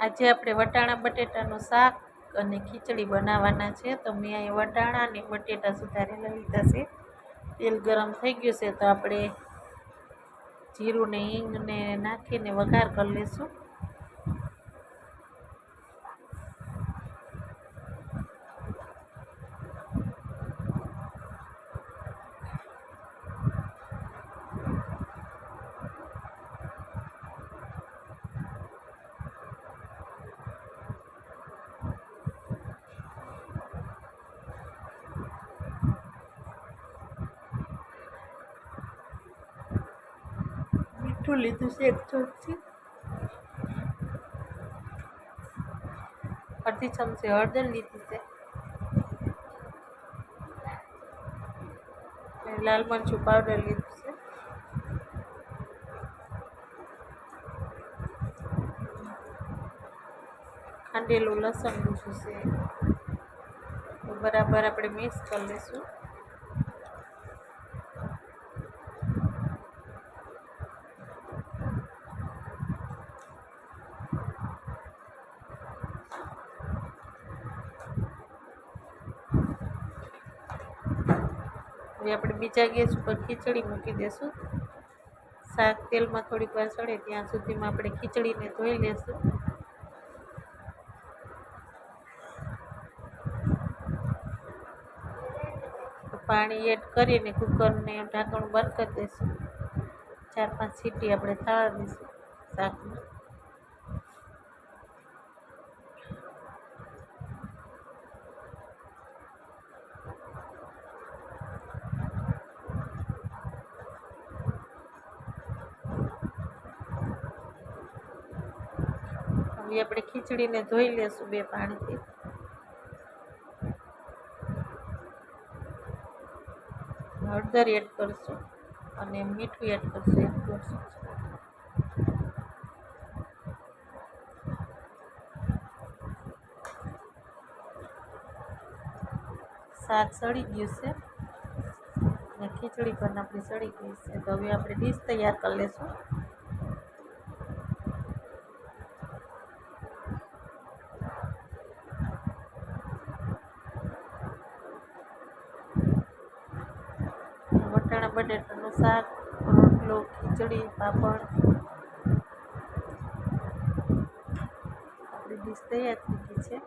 આજે આપણે વટાણા બટેટાનું શાક અને ખીચડી બનાવવાના છે. તો મેં અહીં વટાણા અને બટેટા સુધારેલા લીધા છે. તેલ ગરમ થઈ ગયું છે તો આપણે જીરું ને હિંગ નાખીને વઘાર કરી લઈશું મીઠું લીધું છે? એક ચમચી અડધી ચમચી હળદર લીધી છે. લાલ મરચું પાવડર લીધું છે. ખાંડેલું લસણ લીધું છે. બરાબર આપણે મિક્સ કરી લઈશું. હવે આપણે બીજા ગેસ ઉપર ખીચડી મૂકી દઈશું શાક તેલમાં થોડીક વાર સડે ત્યાં સુધીમાં આપણે ખીચડીને ધોઈ લેશું. પાણી એડ કરીને કુકરને ઢાંકણું બંધ કરી દઈશું ચાર પાંચ સીટી આપણે થાળા દઈશું શાકમાં. હવે આપણે ખીચડીને ધોઈ લેશું બે પાણીથી. હળદર એડ કરશું અને મીઠું એડ કરશું એમ કરશું. શાક સળી ગયું છે અને ખીચડી પણ આપણી સળી ગઈ છે. તો હવે આપણે ડીશ તૈયાર કરી લઈશું વટાણા બટેટાનું શાક રોટલો ખીચડી પાપડ. આપણી ડીશ તૈયાર થઈ ગઈ છે.